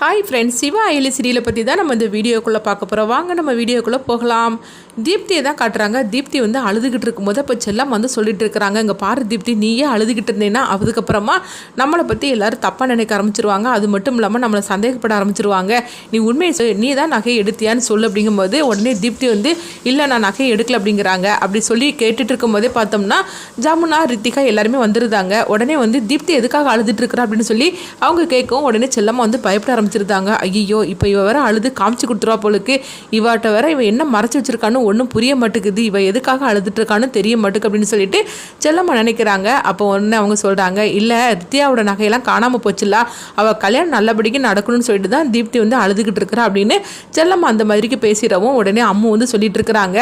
Hi friends Siva Ayali சீரியலை பற்றி தான் நம்ம இந்த வீடியோக்குள்ளே பார்க்க போகிறோம் வாங்க நம்ம வீடியோக்குள்ளே போகலாம். தீப்தியை தான் காட்டுறாங்க. தீப்தி வந்து அழுதுகிட்டு இருக்கும்போது இப்போ செல்லம் வந்து சொல்லிட்டு இருக்கிறாங்க. இங்கே பாரு தீப்தி நீயே அழுதுகிட்டு இருந்தேன்னா அதுக்கப்புறமா நம்மளை பற்றி எல்லாரும் தப்பாக நினைக்க ஆரம்பிச்சிருவாங்க. அது மட்டும் இல்லாமல் நம்மளை சந்தேகப்பட ஆரம்பிச்சிருவாங்க. நீ உண்மையை சொல் நீ தான் நகையை எடுத்தியான்னு சொல்லு அப்படிங்கும்போது உடனே தீப்தி வந்து இல்லை நான் நகையை எடுக்கல அப்படிங்கிறாங்க. அப்படி சொல்லி கேட்டுட்டு இருக்கும்போதே பார்த்தோம்னா ஜமுனா ரித்திகா எல்லாருமே வந்துருந்தாங்க உடனே வந்து தீப்தி எதுக்காக அழுதுட்டு இருக்கிறா அப்படின்னு சொல்லி அவங்க கேட்கவும் உடனே செல்லம்மா வந்து பயப்பட ஆரம்பிச்சிருந்தாங்க ஐயோ இப்போ இவ வேற அழுது காமிச்சு கொடுத்துருவா போலுக்கு இவாட்ட வேற இவ என்ன மறைச்சி வச்சிருக்கான்னு ஒன்றும் புரிய மாட்டேங்குது. இவ எதுக்காக அழுதுட்டு இருக்கான்னு தெரிய மாட்டுக்கு அப்படின்னு சொல்லிட்டு செல்லம்மா நினைக்கிறாங்க. அப்போ ஒன்று அவங்க சொல்கிறாங்க இல்லை ரித்தியாவோட நகையெல்லாம் காணாமல் போச்சுல அவள் கல்யாணம் நல்லபடிக்கு நடக்கணும்னு சொல்லிட்டு தான் தீப்தி வந்து அழுதுகிட்டு இருக்கிறா அப்படின்னு செல்லம்மா அந்த மாதிரிக்கு பேசிடவும் உடனே அம்மு வந்து சொல்லிட்டு இருக்கிறாங்க.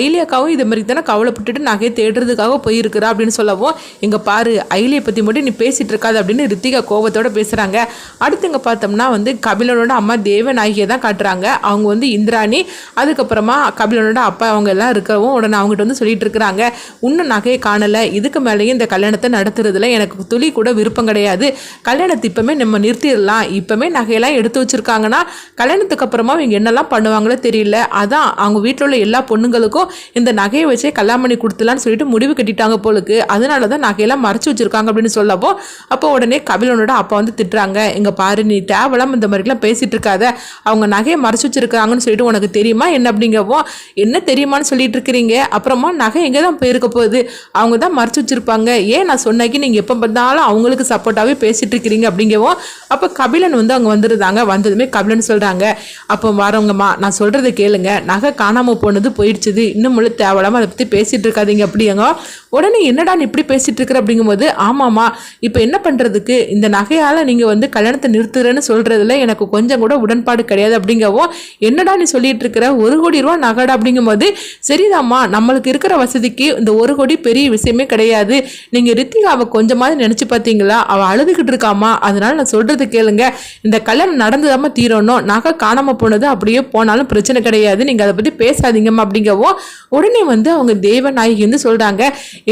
ஐலியாக்காவும் இது மாதிரி தானே கவலைப்பட்டுட்டு நகையை தேடுறதுக்காக போயிருக்கிறா அப்படின்னு சொல்லவும் இங்கே பாரு ஐலியை பற்றி மட்டும் நீ பேசிகிட்டு இருக்காது அப்படின்னு ரித்திகா கோபத்தோட பேசுகிறாங்க அடுத்து இங்கே பார்த்தோம்னா வந்து வந்து கபிலனோட அம்மா தேவநாயகியை தான் காட்டுறாங்க. அவங்க வந்து இந்திராணி. அதுக்கப்புறமா கபிலனோட அப்பா அவங்க எல்லாம் இருக்கவும் உடனே அவங்ககிட்ட வந்து சொல்லிட்டு இருக்கிறாங்க. இன்னும் நகையை காணலை. இதுக்கு மேலேயும் இந்த கல்யாணத்தை நடத்துறதுல எனக்கு துளி கூட விருப்பம் கிடையாது. கல்யாணத்தை இப்போமே நம்ம நிறுத்திடலாம். இப்போமே நகையெல்லாம் எடுத்து வச்சிருக்காங்கன்னா கல்யாணத்துக்கு அப்புறமா இவங்க என்னெல்லாம் பண்ணுவாங்களோ தெரியல. அதான் அவங்க வீட்டில் உள்ள எல்லா பொண்ணுங்களுக்கும் இந்த நகையை வச்சே கல்யாணம் பண்ணி கொடுத்துலான்னு சொல்லிட்டு முடிவு கட்டிட்டாங்க போலுக்கு. அதனால தான் நகையெல்லாம் மறைச்சு வச்சிருக்காங்க அப்படின்னு சொல்லப்போ அப்போ உடனே கபிலனோட அப்பா வந்து திட்டுறாங்க. இங்கே பாரு நீ இந்த மாதிரிலாம் பேசிகிட்டு இருக்காத அவங்க நகையை மறைச்சு வச்சிருக்காங்கன்னு சொல்லிட்டு உனக்கு தெரியுமா? என்ன அப்படிங்கவோ? என்ன தெரியுமான்னு சொல்லிட்டு இருக்கிறீங்க. அப்புறமா நகை எங்கே தான் போயிருக்க போகுது? அவங்க தான் மறைச்சு வச்சுருப்பாங்க. ஏன் நான் சொன்னாக்கி நீங்கள் எப்போ பார்த்தாலும் அவங்களுக்கு சப்போர்ட்டாகவே பேசிகிட்டு இருக்கிறீங்க அப்படிங்கவோ? அப்போ கபிலன் வந்து அவங்க வந்துருந்தாங்க. வந்ததுமே கபிலன் சொல்கிறாங்க அப்போ வரவங்கம்மா நான் சொல்கிறத கேளுங்க. நகை காணாமல் போனது போயிடுச்சுது. இன்னும் முழு தேவையில்லாமல் அதை பற்றி பேசிகிட்டு இருக்காதீங்க அப்படிங்க உடனே என்னடா நீ இப்படி பேசிகிட்டு இருக்கிற அப்படிங்கும்போது ஆமாம்மா இப்போ என்ன பண்ணுறதுக்கு இந்த நகையால் நீங்கள் வந்து கல்யாணத்தை நிறுத்துறேன்னு அப்படிங்கிறதுல எனக்கு கொஞ்சம் கூட உடன்பாடு கிடையாது அப்படிங்கவும் என்னடா நீ சொல்லிட்டு இருக்கிற? ஒரு கோடி ரூபா நகைடா அப்படிங்கும்போது சரிதாம்மா நம்மளுக்கு இருக்கிற வசதிக்கு இந்த ஒரு கோடி பெரிய விஷயமே கிடையாது. நீங்கள் ரித்திகாவை கொஞ்சமாவது நினச்சி பார்த்தீங்களா? அவள் அழுதுகிட்டு இருக்காமா அதனால நான் சொல்கிறது கேளுங்க. இந்த கல்யாணம் நடந்துதாம்மா தீரணும். நகை காணாமல் போனது அப்படியே போனாலும் பிரச்சனை கிடையாது. நீங்கள் அதை பற்றி பேசாதீங்கம்மா அப்படிங்கவும் உடனே வந்து அவங்க தேவநாயகி வந்து சொல்கிறாங்க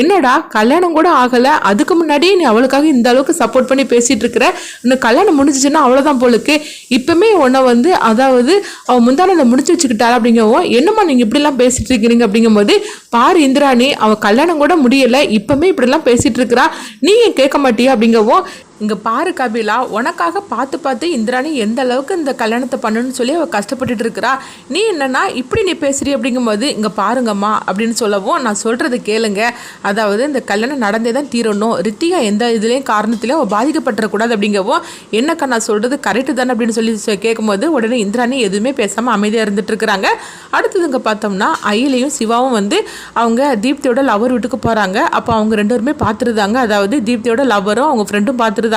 என்னடா கல்யாணம் கூட ஆகலை. அதுக்கு முன்னாடியே நீ அவளுக்காக இந்த அளவுக்கு சப்போர்ட் பண்ணி பேசிகிட்டு இருக்கிற? இன்னும் கல்யாணம் முடிஞ்சிச்சுன்னா அவ்வளோதான் போலுக்கு இப்பவுமே உன்னை வந்து அதாவது அவன் முந்தானில் முடிச்சு வச்சுக்கிட்டாள் அப்படிங்கவும் என்னம்மா நீங்கள் இப்படிலாம் பேசிட்டு இருக்கிறீங்க அப்படிங்கும்போது பாரு இந்திராணி அவன் கல்யாணம் கூட முடியலை இப்பவுமே இப்படிலாம் பேசிட்டு இருக்கிறா நீ கேட்க மாட்டியா அப்படிங்கவும் இங்கே பாரு கபிலா உனக்காக பார்த்து பார்த்து இந்திராணி எந்த அளவுக்கு இந்த கல்யாணத்தை பண்ணணும்னு சொல்லி அவள் கஷ்டப்பட்டுட்டு இருக்கிறா. நீ என்னன்னா இப்படி நீ பேசுறீ அப்படிங்கும்போது இங்கே பாருங்கம்மா அப்படின்னு சொல்லவும் நான் சொல்கிறது கேளுங்க. அதாவது இந்த கல்யாணம் நடந்தே தான் தீரணும். ரித்திகா எந்த இதுலேயும் காரணத்திலையும் அவள் பாதிக்கப்பட்டுறக்கூடாது அப்படிங்கவும் என்னக்கா நான் சொல்கிறது கரெக்டு தானே அப்படின்னு சொல்லி கேட்கும்போது உடனே இந்திராணி எதுவுமே பேசாமல் அமைதியாக இருந்துட்டு இருக்கிறாங்க. அடுத்தது இங்கே பார்த்தோம்னா அயிலையும் சிவாவும் வந்து அவங்க தீப்தியோட லவர் வீட்டுக்கு போகிறாங்க அப்போ அவங்க ரெண்டு பேருமே பார்த்துருந்தாங்க அதாவது தீப்தியோட லவரும் அவங்க ஃப்ரெண்டும் பார்த்துருந்தாங்க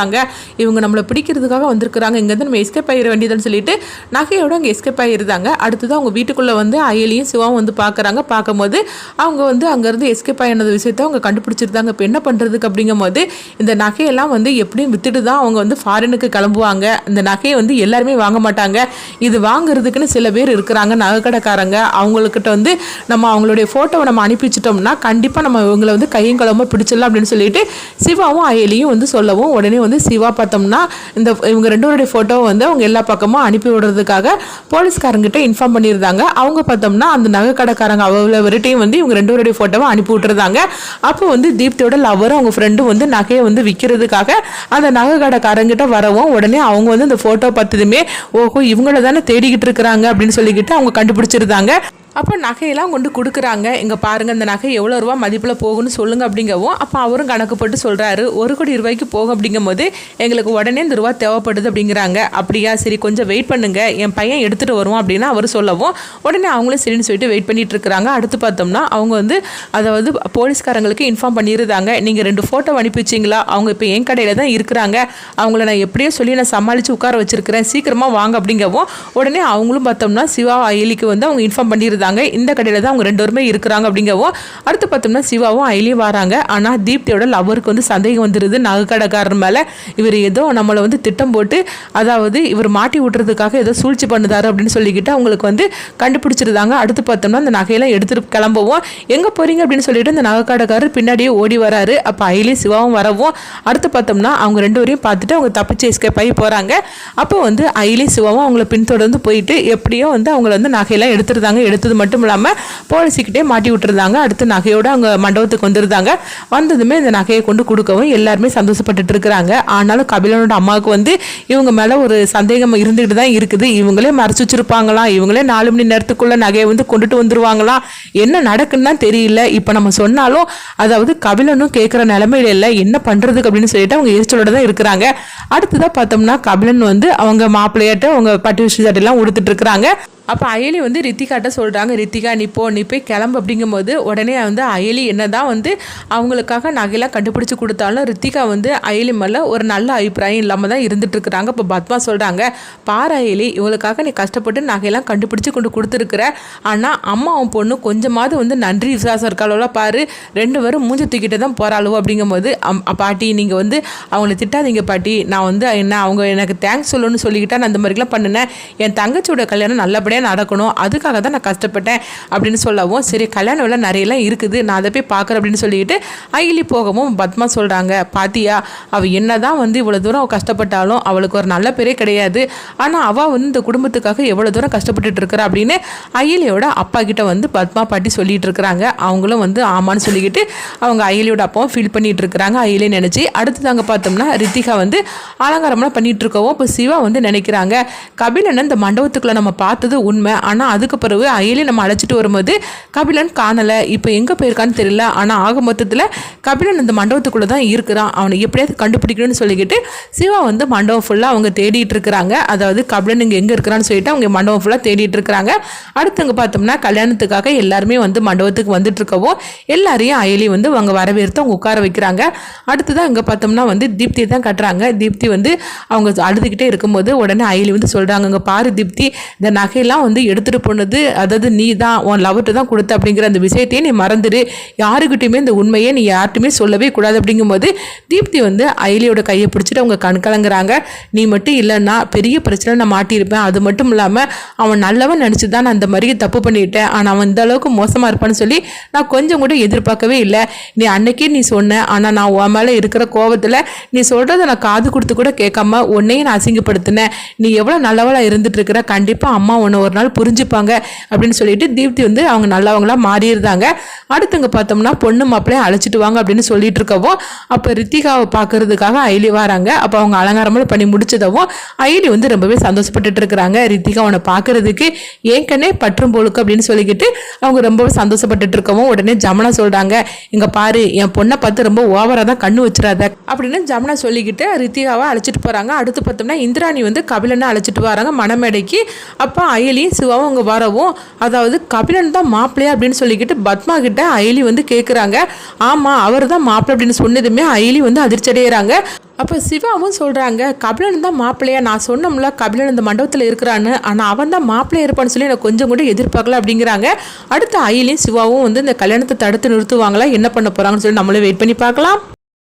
இவங்க நம்மளை பிடிக்கிறதுக்காக வந்திருக்கிறாங்க. இங்கேருந்து நம்ம எஸ்கேப் ஆகிட வேண்டியதுன்னு சொல்லிட்டு நகையோட அங்கே எஸ்கேப் ஆகிருந்தாங்க அடுத்தது அவங்க வீட்டுக்குள்ளே வந்து அயலியும் சிவாவும் வந்து பார்க்குறாங்க. பார்க்கும்போது அவங்க வந்து அங்கேருந்து எஸ்கேப் ஆகினது விஷயத்த அவங்க கண்டுபிடிச்சிருந்தாங்க. இப்போ என்ன பண்ணுறதுக்கு அப்படிங்கும்போது இந்த நகையெல்லாம் வந்து எப்படியும் விற்றுட்டு தான் அவங்க வந்து ஃபாரினுக்கு கிளம்புவாங்க. இந்த நகையை வந்து எல்லாருமே வாங்க மாட்டாங்க. இது வாங்குறதுக்குன்னு சில பேர் இருக்கிறாங்க. நகைக்கடைக்காரங்க. அவங்கக்கிட்ட வந்து நம்ம அவங்களுடைய ஃபோட்டோவை நம்ம அனுப்பி வச்சிட்டோம்னா கண்டிப்பாக நம்ம இவங்களை வந்து கையும் களமாக பிடிச்சிடலாம் அப்படின்னு சொல்லிட்டு சிவாவும் அயலியும் வந்து சொல்லவும் உடனே வந்து சிவா பார்த்தோம்னா இந்த இவங்க ரெண்டு பேருடைய ஃபோட்டோவை வந்து அவங்க எல்லா பக்கமும் அனுப்பி விடுறதுக்காக போலீஸ்காரங்கிட்ட இன்ஃபார்ம் பண்ணியிருந்தாங்க. அவங்க பார்த்தோம்னா அந்த நகை கடைக்காரங்க அவ்வளோ வெரைட்டியும் வந்து இவங்க ரெண்டு பேருடைய ஃபோட்டோவை அனுப்பி விட்டுருந்தாங்க. அப்போ வந்து தீப்தியோட லவரும் அவங்க ஃப்ரெண்டும் வந்து நகையை வந்து விற்கிறதுக்காக அந்த நகைக்கடைக்காரங்கிட்ட வரவும் உடனே அவங்க வந்து இந்த ஃபோட்டோ பார்த்ததுமே ஓஹோ இவங்கள தானே தேடிக்கிட்டு இருக்கிறாங்க அப்படின்னு சொல்லிக்கிட்டு அவங்க கண்டுபிடிச்சிருந்தாங்க. அப்போ நகையெல்லாம் கொண்டு கொடுக்குறாங்க. இங்கே பாருங்கள் இந்த நகை எவ்வளோ ரூபா மதிப்பில் போகும்னு சொல்லுங்கள் அப்படிங்கவும் அப்போ அவரும் கணக்கு போட்டு சொல்கிறாரு ஒரு கோடி ரூபாய்க்கு போகும் அப்படிங்கும்போது எங்களுக்கு உடனே இந்த ரூபா தேவைப்படுது அப்படிங்கிறாங்க. அப்படியா சரி கொஞ்சம் வெயிட் பண்ணுங்கள் என் பையன் எடுத்துகிட்டு வருவோம் அப்படின்னு அவர் சொல்லவும் உடனே அவங்களும் சரின்னு சொல்லிட்டு வெயிட் பண்ணிட்டு இருக்கிறாங்க. அடுத்து பார்த்தோம்னா அவங்க வந்து அதாவது போலீஸ்காரங்களுக்கு இன்ஃபார்ம் பண்ணியிருந்தாங்க நீங்கள் ரெண்டு ஃபோட்டோ அனுப்பி வச்சிங்களா? அவங்க இப்போ என் கடையில் தான் இருக்கிறாங்க. அவங்கள நான் எப்படியோ சொல்லி நான் சமாளித்து உட்கார வச்சிருக்கிறேன். சீக்கிரமாக வாங்க அப்படிங்கவும் உடனே அவங்களும் பார்த்தோம்னா சிவா அயலிக்கு வந்து அவங்க இன்ஃபார்ம் பண்ணியிருந்தாங்க சொல்லியிருந்தாங்க இந்த கடையில் தான் அவங்க ரெண்டு பேருமே இருக்கிறாங்க அப்படிங்கவும் அடுத்து பார்த்தோம்னா சிவாவும் ஐலியும் வராங்க. ஆனால் தீப்தியோட லவருக்கு வந்து சந்தேகம் வந்துடுது நகைக்கடைக்காரர் மேலே இவர் ஏதோ நம்மளை வந்து திட்டம் போட்டு அதாவது இவர் மாட்டி விட்டுறதுக்காக ஏதோ சூழ்ச்சி பண்ணுதாரு அப்படின்னு சொல்லிக்கிட்டு அவங்களுக்கு வந்து கண்டுபிடிச்சிருந்தாங்க. அடுத்து பார்த்தோம்னா அந்த நகையெல்லாம் எடுத்துகிட்டு கிளம்பவும் எங்கே போகிறீங்க அப்படின்னு சொல்லிட்டு அந்த நகைக்கடைக்காரர் பின்னாடியே ஓடி வராரு. அப்போ அயலியும் சிவாவும் வரவும் அடுத்து பார்த்தோம்னா அவங்க ரெண்டு பேரையும் பார்த்துட்டு அவங்க தப்பிச்சு எஸ்கேப் ஆகி போகிறாங்க அப்போ வந்து ஐலி சிவாவும் அவங்கள பின்தொடர்ந்து போயிட்டு எப்படியோ வந்து அவங்கள வந்து நகையெல்லாம் எடுத்துருந்தாங்க. எடுத்தது மட்டும் இல்லாமல் போலீஸுக்கிட்டே மாட்டி விட்டுருந்தாங்க. அடுத்து நகையோடு அவங்க மண்டபத்துக்கு வந்திருந்தாங்க. வந்ததுமே இந்த நகையை கொண்டு கொடுக்கவும் எல்லாருமே சந்தோஷப்பட்டுட்டு இருக்கிறாங்க. ஆனாலும் கபிலனோட அம்மாவுக்கு வந்து இவங்க மேலே ஒரு சந்தேகம் இருந்துகிட்டு தான் இருக்குது. இவங்களே மறைச்சு வச்சிருப்பாங்களாம் இவங்களே நாலு மணி நேரத்துக்குள்ள நகையை வந்து கொண்டுட்டு வந்துருவாங்களாம் என்ன நடக்குன்னு தான் தெரியல. இப்போ நம்ம சொன்னாலும் அதாவது கபிலனும் கேட்குற நிலமையில இல்லை. என்ன பண்ணுறதுக்கு அப்படின்னு சொல்லிட்டு அவங்க எரிச்சலோட தான் இருக்கிறாங்க. அடுத்ததாக பார்த்தோம்னா கபிலன் வந்து அவங்க மாப்பிள்ளையாட்ட அவங்க பட்டு விஷயம் எல்லாம் உடுத்துட்டு இருக்கிறாங்க. அப்போ அயலி வந்து ரித்திகாட்ட சொல்கிறாங்க ரித்திகா நீ போ நீ போய் கிளம்பு. அப்படிங்கும்போது உடனே வந்து அயலி என்ன தான் வந்து அவங்களுக்காக நகையெல்லாம் கண்டுபிடிச்சி கொடுத்தாலும் ரித்திகா வந்து அயலி மேலே ஒரு நல்ல அபிப்பிராயம் இல்லாமல் தான் இருந்துட்டு இருக்கிறாங்க இப்போ பத்மா சொல்கிறாங்க பார் அயலி இவளுக்காக நீ கஷ்டப்பட்டு நகையெல்லாம் கண்டுபிடிச்சி கொண்டு கொடுத்துருக்குற. ஆனால் அம்மாவும் பொண்ணு கொஞ்சமாவது வந்து நன்றி விசுவாசம் இருக்காளோல பாரு. ரெண்டு பேரும் மூஞ்சி தூக்கிட்டு தான் போகிறாளோ அப்படிங்கும்போது அம் பாட்டி நீங்கள் வந்து அவங்கள திட்டாதீங்க பாட்டி. நான் வந்து என்ன அவங்க எனக்கு தேங்க்ஸ் சொல்லணும்னு சொல்லிக்கிட்டா நான் அந்த மாதிரிலாம் பண்ணினேன். என் தங்கச்சியோட கல்யாணம் நல்லபடியாக நடக்கணும். அதுக்காக தான் நான் கஷ்டம் கஷ்டப்பட்டேன் அப்படின்னு சொல்லவும் சரி கல்யாணம் எல்லாம் நிறையலாம் இருக்குது நான் அதை போய் பார்க்குறேன் அப்படின்னு சொல்லிட்டு அகிலி போகவும் பத்மா சொல்கிறாங்க பாத்தியா அவள் என்ன தான் வந்து இவ்வளோ தூரம் அவள் கஷ்டப்பட்டாலும் அவளுக்கு ஒரு நல்ல பேரே கிடையாது. ஆனால் அவள் வந்து இந்த குடும்பத்துக்காக எவ்வளோ தூரம் கஷ்டப்பட்டுட்டு இருக்கிறா அப்படின்னு அகிலியோட அப்பா கிட்ட வந்து பத்மா பாட்டி சொல்லிட்டு இருக்கிறாங்க. அவங்களும் வந்து ஆமான்னு சொல்லிக்கிட்டு அவங்க அகிலியோட அப்பாவும் ஃபீல் பண்ணிட்டு இருக்கிறாங்க. அகிலே நினச்சி அடுத்ததாங்க பார்த்தோம்னா ரித்திகா வந்து அலங்காரம்லாம் பண்ணிட்டு இருக்கவும் இப்போ சிவா வந்து நினைக்கிறாங்க கபிலன் இந்த மண்டபத்துக்குள்ளே நம்ம பார்த்தது உண்மை. ஆனால் அதுக்கு பிறகு அயலி நம்ம அழைச்சிட்டு வரும்போது கபிலன் காணலை. இப்போ எங்கே போயிருக்கான்னு தெரியல. ஆனால் ஆக மொத்தத்தில் கபிலன் இந்த மண்டபத்துக்குள்ளே தான் இருக்கிறான். அவனை எப்படியாவது கண்டுபிடிக்கணும்னு சொல்லிக்கிட்டு சிவா வந்து மண்டபம் ஃபுல்லாக அவங்க தேடிட்டு இருக்கிறாங்க. அதாவது கபிலன் இங்கே எங்கே இருக்கிறான்னு சொல்லிட்டு அவங்க மண்டபம் ஃபுல்லாக தேடிட்டு இருக்கிறாங்க. அடுத்தவங்க பார்த்தோம்னா கல்யாணத்துக்காக எல்லாருமே வந்து மண்டபத்துக்கு வந்துட்டு இருக்கவோ எல்லாரையும் அயலி வந்து அவங்க வரவேற்று அவங்க உட்கார வைக்கிறாங்க. அடுத்ததான் இங்கே பார்த்தோம்னா வந்து தீப்தி தான் கட்டுறாங்க. தீப்தி வந்து அவங்க அழுதுகிட்டே இருக்கும்போது உடனே அயலி வந்து சொல்கிறாங்க இங்கே பாரு தீப்தி இந்த நகையெல்லாம் வந்து எடுத்துகிட்டு போனது அதாவது நீ தான் உன் லவ்ட்டு தான் கொடுத்த அப்படிங்கிற அந்த விஷயத்தையே நீ மறந்துடு யாருக்கிட்டையுமே இந்த உண்மையை நீ யார்ட்டுமே சொல்லவே கூடாது அப்படிங்கும்போது தீப்தி வந்து அயலியோட கையை பிடிச்சிட்டு அவங்க கண் கலங்குறாங்க. நீ மட்டும் இல்லைன்னா பெரிய பிரச்சனை நான் மாட்டியிருப்பேன். அது மட்டும் இல்லாமல் அவன் நல்லவன் நினச்சி தான் நான் அந்த மாதிரி தப்பு பண்ணிட்டேன். ஆனால் அவன் இந்த அளவுக்கு மோசமாக இருப்பான்னு சொல்லி நான் கொஞ்சம் கூட எதிர்பார்க்கவே இல்லை. நீ அன்னைக்கே நீ சொன்ன ஆனால் நான் உன் மேலே இருக்கிற கோபத்தில் நீ சொல்கிறத நான் காது கொடுத்து கூட கேட்காம உன்னையும் நான் அசிங்கப்படுத்தினேன். நீ எவ்வளோ நல்லவளாக இருந்துட்டு இருக்கிற கண்டிப்பாக அம்மா உன்னை ஒரு நாள் புரிஞ்சுப்பாங்க அப்படின்னு சொல்லிட்டு தீப்தி வந்து அவங்க நல்லவங்களா மாறியிருந்தாங்க அடுத்தவங்க பார்த்தோம்னா பொண்ணு மாப்பிள்ளையும் அழைச்சிட்டு வாங்க அப்படின்னு சொல்லிட்டு இருக்கவோ அப்போ ரித்திகாவை பார்க்கறதுக்காக ஐலி வராங்க. அப்போ அவங்க அலங்காரமெல்லாம் பண்ணி முடிச்சதவும் ஐலி வந்து ரொம்பவே சந்தோஷப்பட்டுட்டு இருக்கிறாங்க. ரித்திகா அவனை பார்க்கறதுக்கு ஏற்கனவே பற்றும் போலுக்கு அப்படின்னு சொல்லிக்கிட்டு அவங்க ரொம்பவே சந்தோஷப்பட்டுட்டு இருக்கவும் உடனே ஜமனா சொல்றாங்க இங்க பாரு என் பொண்ணை பார்த்து ரொம்ப ஓவரா தான் கண்ணு வச்சிடாத. அப்படின்னு ஜமனா சொல்லிக்கிட்டு ரித்திகாவை அழைச்சிட்டு போறாங்க. அடுத்து பார்த்தோம்னா இந்திராணி வந்து கபிலனை அழைச்சிட்டு வராங்க மணமேடைக்கு. அப்போ அயலியும் சிவாவும் அங்கே வரவும் அதாவது கபிலன் தான் மாப்பிள்ளையா அப்படின்னு சொல்லிக்கிட்டு பத்மா கிட்ட அயலி வந்து கேட்குறாங்க ஆமாம் அவர் தான் மாப்பிள்ளை அப்படின்னு சொன்னதுமே அயலி வந்து அதிர்ச்சி அடைகிறாங்க அப்போ சிவாவும் சொல்கிறாங்க கபிலன் தான் மாப்பிள்ளையா? நான் சொன்னோம்ல கபிலன் இந்த மண்டபத்தில் இருக்கிறான்னு. ஆனால் அவன் தான் மாப்பிள்ளையா இருப்பான்னு சொல்லி எனக்கு கொஞ்சம் கூட எதிர்பார்க்கல அப்படிங்கிறாங்க. அடுத்து அயலியும் சிவாவும் வந்து இந்த கல்யாணத்தை தடுத்து நிறுத்துவாங்களா? என்ன பண்ண போகிறாங்கன்னு சொல்லி நம்மளே வெயிட் பண்ணி பார்க்கலாம்.